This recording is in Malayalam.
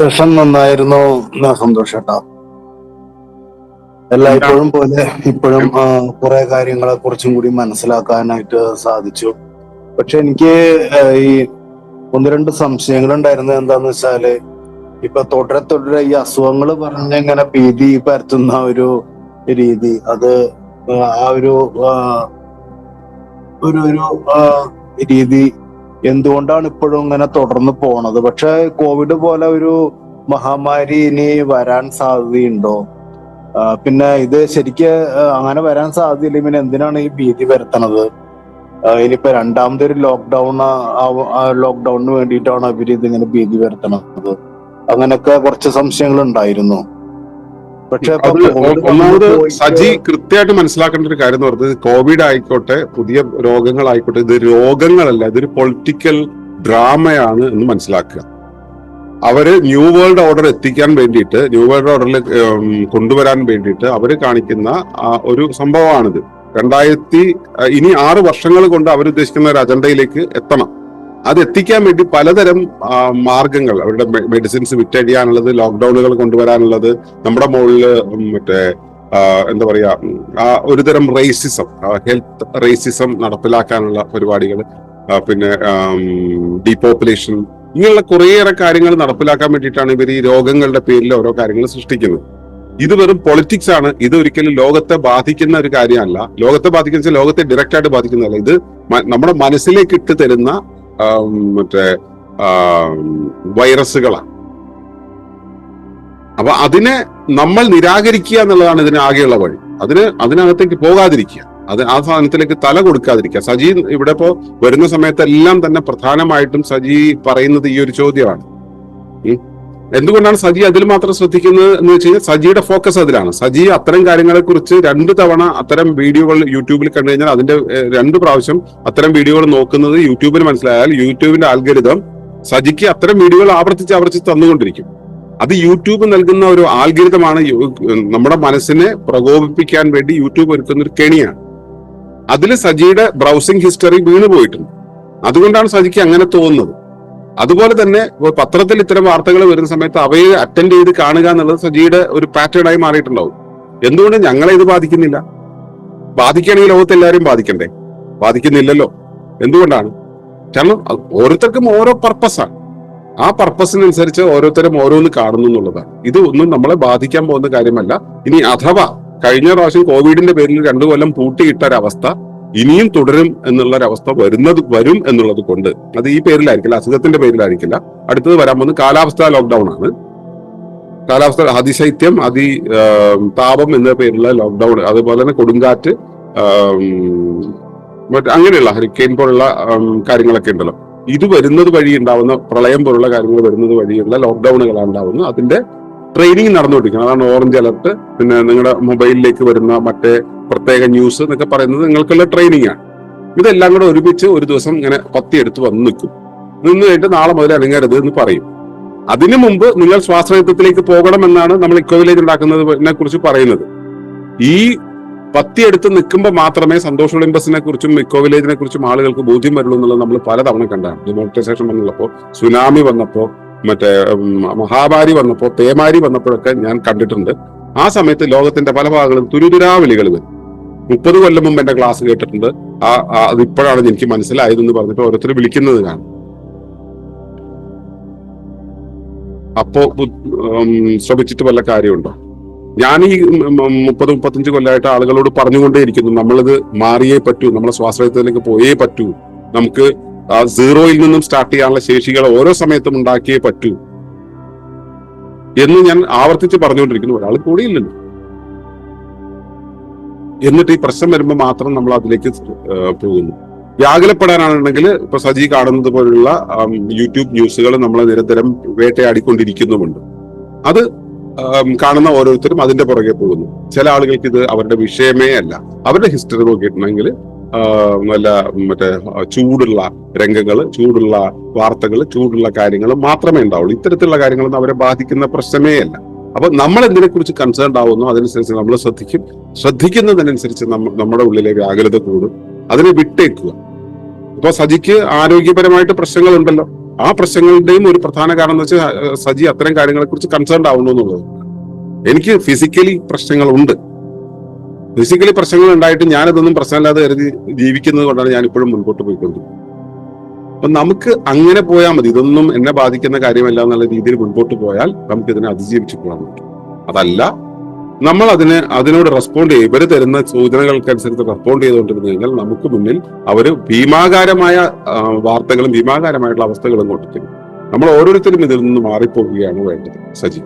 സെഷൻ നന്നായിരുന്നു സന്തോഷം കേട്ടോ. എല്ലാ എല്ലായ്പ്പോഴും പോലെ ഇപ്പോഴും കുറെ കാര്യങ്ങളെ കുറച്ചും കൂടി മനസ്സിലാക്കാനായിട്ട് സാധിച്ചു. പക്ഷെ എനിക്ക് ഈ ഒന്ന് രണ്ട് സംശയങ്ങൾ ഉണ്ടായിരുന്നത് എന്താന്ന് വെച്ചാൽ ഇപ്പൊ തുടരെ തുടരെ ഈ അസുഖങ്ങൾ പറഞ്ഞിങ്ങനെ ഭീതി പരത്തുന്ന ഒരു രീതി അത് ആ ഒരു ഒരു രീതി എന്തുകൊണ്ടാണ് ഇപ്പോഴും ഇങ്ങനെ തുടർന്ന് പോണത്? പക്ഷെ കോവിഡ് പോലെ ഒരു മഹാമാരി ഇനി വരാൻ സാധ്യതയുണ്ടോ? പിന്നെ ഇത് ശരിക്ക് അങ്ങനെ വരാൻ സാധ്യതയില്ല. പിന്നെ എന്തിനാണ് ഈ ഭീതി വരുത്തണത്? ഇനിയിപ്പോ രണ്ടാമതൊരു ലോക്ക്ഡൌൺ ലോക്ക്ഡൌണിന് വേണ്ടിയിട്ടാണ് ഇവർ ഇതിങ്ങനെ ഭീതി വരുത്തണത്. അങ്ങനെയൊക്കെ കുറച്ച് സംശയങ്ങൾ ഉണ്ടായിരുന്നു പക്ഷെ ഒന്നാമത് സജി കൃത്യമായിട്ട് മനസ്സിലാക്കേണ്ട ഒരു കാര്യം എന്ന് പറഞ്ഞത് കോവിഡ് ആയിക്കോട്ടെ പുതിയ രോഗങ്ങളായിക്കോട്ടെ ഇത് രോഗങ്ങളല്ല ഇതൊരു പൊളിറ്റിക്കൽ ഡ്രാമയാണ് എന്ന് മനസ്സിലാക്കുക. അവർ ന്യൂ വേൾഡ് ഓർഡർ എത്തിക്കാൻ വേണ്ടിയിട്ട് ന്യൂ വേൾഡ് ഓർഡറിൽ കൊണ്ടുവരാൻ വേണ്ടിയിട്ട് അവർ കാണിക്കുന്ന ഒരു സംഭവമാണിത്. രണ്ടായിരത്തി ഇനി ആറ് വർഷങ്ങൾ കൊണ്ട് അവരുദ്ദേശിക്കുന്ന ഒരു അജണ്ടയിലേക്ക് എത്തണം. അത് എത്തിക്കാൻ വേണ്ടി പലതരം മാർഗങ്ങൾ അവരുടെ മെഡിസിൻസ് വിറ്റഴിയാനുള്ളത് ലോക്ക്ഡൌണുകൾ കൊണ്ടുവരാനുള്ളത് നമ്മുടെ മുകളിൽ മറ്റേ എന്താ പറയാ ഒരു തരം റേസിസം ഹെൽത്ത് റേസിസം നടപ്പിലാക്കാനുള്ള പരിപാടികൾ പിന്നെ ഡീപോപ്പുലേഷൻ ഇങ്ങനെയുള്ള കുറേയേറെ കാര്യങ്ങൾ നടപ്പിലാക്കാൻ വേണ്ടിയിട്ടാണ് ഇവർ ഈ രോഗങ്ങളുടെ പേരിൽ ഓരോ കാര്യങ്ങൾ സൃഷ്ടിക്കുന്നത്. ഇത് വെറും പൊളിറ്റിക്സ് ആണ്. ഇത് ഒരിക്കലും ലോകത്തെ ബാധിക്കുന്ന ഒരു കാര്യമല്ല. ലോകത്തെ ബാധിക്കുന്ന ലോകത്തെ ഡയറക്റ്റ് ആയിട്ട് ബാധിക്കുന്നതല്ല. ഇത് നമ്മുടെ മനസ്സിലേക്ക് ഇട്ട് തരുന്ന മറ്റേ വൈറസുകളാണ് അപ്പൊ അതിനെ നമ്മൾ നിരാകരിക്കുക എന്നുള്ളതാണ് ഇതിന് ആകെയുള്ള വഴി. അതിന് അതിനകത്തേക്ക് പോകാതിരിക്കുക. അത് ആ സാധനത്തിലേക്ക് തല കൊടുക്കാതിരിക്കുക. സജി ഇവിടെ ഇപ്പോ വരുന്ന സമയത്തെല്ലാം തന്നെ പ്രധാനമായിട്ടും സജി പറയുന്നത് ഈ ഒരു ചോദ്യമാണ്. എന്തുകൊണ്ടാണ് സജി അതിൽ മാത്രം ശ്രദ്ധിക്കുന്നത് എന്ന് വെച്ച് കഴിഞ്ഞാൽ സജിയുടെ ഫോക്കസ് അതിലാണ്. സജി അത്തരം കാര്യങ്ങളെ കുറിച്ച് രണ്ട് തവണ അത്തരം വീഡിയോകൾ യൂട്യൂബിൽ കണ്ടു കഴിഞ്ഞാൽ അതിന്റെ രണ്ട് പ്രാവശ്യം അത്തരം വീഡിയോകൾ നോക്കുന്നത് യൂട്യൂബിന് മനസ്സിലായാൽ യൂട്യൂബിന്റെ ആൽഗരിതം സജിക്ക് അത്തരം വീഡിയോകൾ ആവർത്തിച്ച് ആവർത്തിച്ച് തന്നുകൊണ്ടിരിക്കും. അത് യൂട്യൂബ് നൽകുന്ന ഒരു ആൽഗരിതമാണ് നമ്മുടെ മനസ്സിനെ പ്രകോപിപ്പിക്കാൻ വേണ്ടി യൂട്യൂബ് ഒരുക്കുന്ന ഒരു കെണിയാണ്. അതിൽ സജിയുടെ ബ്രൗസിംഗ് ഹിസ്റ്ററി വീണു പോയിട്ടുണ്ട്. അതുകൊണ്ടാണ് സജിക്ക് അങ്ങനെ തോന്നുന്നത്. അതുപോലെ തന്നെ പത്രത്തിൽ ഇത്തരം വാർത്തകൾ വരുന്ന സമയത്ത് അവയെ അറ്റൻഡ് ചെയ്ത് കാണുക എന്നുള്ളത് സജിയുടെ ഒരു പാറ്റേൺ ആയി മാറിയിട്ടുണ്ടാവും. എന്തുകൊണ്ട് ഞങ്ങളെ ഇത് ബാധിക്കുന്നില്ല? ബാധിക്കുകയാണെങ്കിൽ ലോകത്ത് എല്ലാവരും ബാധിക്കണ്ടേ? ബാധിക്കുന്നില്ലല്ലോ. എന്തുകൊണ്ടാണ്? കാരണം ഓരോരുത്തർക്കും ഓരോ പർപ്പസാണ് ആ പർപ്പസിനനുസരിച്ച് ഓരോരുത്തരും ഓരോന്ന് കാണുന്നു എന്നുള്ളതാണ്. ഇത് ഒന്നും നമ്മളെ ബാധിക്കാൻ പോകുന്ന കാര്യമല്ല. ഇനി അഥവാ കഴിഞ്ഞ പ്രാവശ്യം കോവിഡിന്റെ പേരിൽ രണ്ടു കൊല്ലം പൂട്ടിയിട്ട ഒരവസ്ഥ ഇനിയും തുടരും എന്നുള്ള ഒരവസ്ഥ വരുന്നത് വരും എന്നുള്ളത് കൊണ്ട് അത് ഈ പേരിലായിരിക്കില്ല അസുഖത്തിന്റെ പേരിലായിരിക്കില്ല. അടുത്തത് വരാൻ പോകുന്നത് കാലാവസ്ഥ ലോക്ക്ഡൌൺ ആണ്. കാലാവസ്ഥ അതിശൈത്യം അതി താപം എന്ന പേരിലുള്ള ലോക്ക്ഡൌൺ അതുപോലെ തന്നെ കൊടുങ്കാറ്റ് അങ്ങനെയുള്ള ഹരിക്കെയിൻ പോലുള്ള കാര്യങ്ങളൊക്കെ ഉണ്ടല്ലോ. ഇത് വരുന്നത് വഴി ഉണ്ടാവുന്ന പ്രളയം പോലുള്ള കാര്യങ്ങൾ വരുന്നത് വഴിയുള്ള ലോക്ക്ഡൌണുകളാണ് ഉണ്ടാവുന്നത്. അതിന്റെ ട്രെയിനിങ് നടന്നുകൊണ്ടിരിക്കുന്നത് അതാണ് ഓറഞ്ച് അലർട്ട് പിന്നെ നിങ്ങളുടെ മൊബൈലിലേക്ക് വരുന്ന മറ്റേ പ്രത്യേക ന്യൂസ് എന്നൊക്കെ പറയുന്നത് നിങ്ങൾക്കുള്ള ട്രെയിനിങ് ആണ് ഇതെല്ലാം കൂടെ ഒരുമിച്ച് ഒരു ദിവസം ഇങ്ങനെ കൊത്തിയെടുത്ത് വന്ന് നിൽക്കും. നിന്ന് കഴിഞ്ഞിട്ട് നാളെ മുതൽ അനങ്ങരുത് എന്ന് പറയും. അതിനു മുമ്പ് നിങ്ങൾ സ്വാശ്രയത്വത്തിലേക്ക് പോകണമെന്നാണ് നമ്മൾ ഇക്കോവിലേജ് ഉണ്ടാക്കുന്നത് ഉണ്ടാക്കുന്നതിനെ കുറിച്ച് പറയുന്നത്. ഈ പത്തിയെടുത്ത് നിൽക്കുമ്പോൾ മാത്രമേ സന്തോഷ് ഒളിമ്പസിനെ കുറിച്ചും ഇക്കോ വില്ലേജിനെ കുറിച്ചും ആളുകൾക്ക് ബോധ്യം വരുള്ളൂ എന്നുള്ളത് നമ്മൾ പലതവണ കണ്ടാണ്. ഡിമോണിറ്റൈസേഷൻ വന്നപ്പോൾ സുനാമി വന്നപ്പോൾ മറ്റേ മഹാമാരി വന്നപ്പോ പേമാരി വന്നപ്പോഴൊക്കെ ഞാൻ കണ്ടിട്ടുണ്ട്. ആ സമയത്ത് ലോകത്തിന്റെ പല ഭാഗങ്ങളും തുരുതുരാ വിളികൾ വരും. മുപ്പത് കൊല്ലം മുമ്പ് എന്റെ ക്ലാസ് കേട്ടിട്ടുണ്ട്. ആ അത് ഇപ്പോഴാണ് എനിക്ക് മനസ്സിലായതെന്ന് പറഞ്ഞിട്ട് ഓരോരുത്തർ വിളിക്കുന്നത് കാണും അപ്പോ ശ്രമിച്ചിട്ട് വല്ല കാര്യമുണ്ടോ? ഞാൻ ഈ മുപ്പത് മുപ്പത്തഞ്ച് കൊല്ലമായിട്ട് ആളുകളോട് പറഞ്ഞുകൊണ്ടേയിരിക്കുന്നു. നമ്മളിത് മാറിയേ പറ്റൂ നമ്മളെ സ്വാശ്രയത്തിലേക്ക് പോയേ പറ്റൂ. നമുക്ക് സീറോയിൽ നിന്നും സ്റ്റാർട്ട് ചെയ്യാനുള്ള ശേഷികൾ ഓരോ സമയത്തും ഉണ്ടാക്കിയേ പറ്റൂ. എന്ന് ഞാൻ ആവർത്തിച്ച് പറഞ്ഞുകൊണ്ടിരിക്കുന്നു. ഒരാൾ കൂടിയില്ലല്ലോ. എന്നിട്ട് ഈ പ്രശ്നം വരുമ്പോൾ മാത്രം നമ്മൾ അതിലേക്ക് പോകുന്നു. വ്യാകുലപ്പെടാനാണെങ്കിൽ ഇപ്പൊ സജി കാണുന്നത് പോലുള്ള യൂട്യൂബ് ന്യൂസുകൾ നമ്മൾ നിരന്തരം വേട്ടയാടിക്കൊണ്ടിരിക്കുന്നുമുണ്ട് അത് കാണുന്ന ഓരോരുത്തരും അതിന്റെ പുറകെ പോകുന്നു. ചില ആളുകൾക്ക് ഇത് അവരുടെ വിഷയമേ അല്ല. അവരുടെ ഹിസ്റ്ററി നോക്കിയിട്ടുണ്ടെങ്കിൽ നല്ല മറ്റേ ചൂടുള്ള രംഗങ്ങൾ ചൂടുള്ള വാർത്തകൾ ചൂടുള്ള കാര്യങ്ങൾ മാത്രമേ ഉണ്ടാവുള്ളൂ. ഇത്തരത്തിലുള്ള കാര്യങ്ങളൊന്നും അവരെ ബാധിക്കുന്ന പ്രശ്നമേ അല്ല. അപ്പൊ നമ്മൾ എന്തിനെ കുറിച്ച് കൺസേൺ ആവുന്നു അതിനനുസരിച്ച് നമ്മൾ ശ്രദ്ധിക്കും. ശ്രദ്ധിക്കുന്നതിനനുസരിച്ച് നമ്മ- നമ്മുടെ ഉള്ളിലെ വ്യാകുലത കൂടും. അതിനെ വിട്ടേക്കുക. ഇപ്പൊ സജിക്ക് ആരോഗ്യപരമായിട്ട് പ്രശ്നങ്ങൾ ഉണ്ടല്ലോ ആ പ്രശ്നങ്ങളുടെയും ഒരു പ്രധാന കാരണം എന്ന് വെച്ചാൽ സജി അത്തരം കാര്യങ്ങളെ കുറിച്ച് കൺസേൺഡ് ആവുന്നു എന്നുള്ളത് എനിക്ക് ഫിസിക്കലി പ്രശ്നങ്ങളുണ്ട്. ഫിസിക്കലി പ്രശ്നങ്ങൾ ഉണ്ടായിട്ട് ഞാനതൊന്നും പ്രശ്നമില്ലാതെ കരുതി ജീവിക്കുന്നത് കൊണ്ടാണ് ഞാൻ ഇപ്പോഴും മുൻപോട്ട് പോയിക്കൊണ്ടിരിക്കുന്നത്. അപ്പൊ നമുക്ക് അങ്ങനെ പോയാൽ മതി. ഇതൊന്നും എന്നെ ബാധിക്കുന്ന കാര്യമല്ല എന്നുള്ള രീതിയിൽ മുൻപോട്ട് പോയാൽ നമുക്ക് ഇതിനെ അതിജീവിച്ചു പോകാൻ പറ്റും. അതല്ല നമ്മൾ അതിന് അതിനോട് റെസ്പോണ്ട് ചെയ്യും. ഇവർ തരുന്ന സൂചനകൾക്കനുസരിച്ച് റെസ്പോണ്ട് ചെയ്തുകൊണ്ടിരുന്നു കഴിഞ്ഞാൽ നമുക്ക് മുന്നിൽ അവർ ഭീമാകാരമായ വാർത്തകളും ഭീമാകാരമായിട്ടുള്ള അവസ്ഥകളും കൊണ്ടിരിക്കും നമ്മൾ ഓരോരുത്തരും ഇതിൽ നിന്ന് മാറിപ്പോവുകയാണ് വേണ്ടത്. സജി.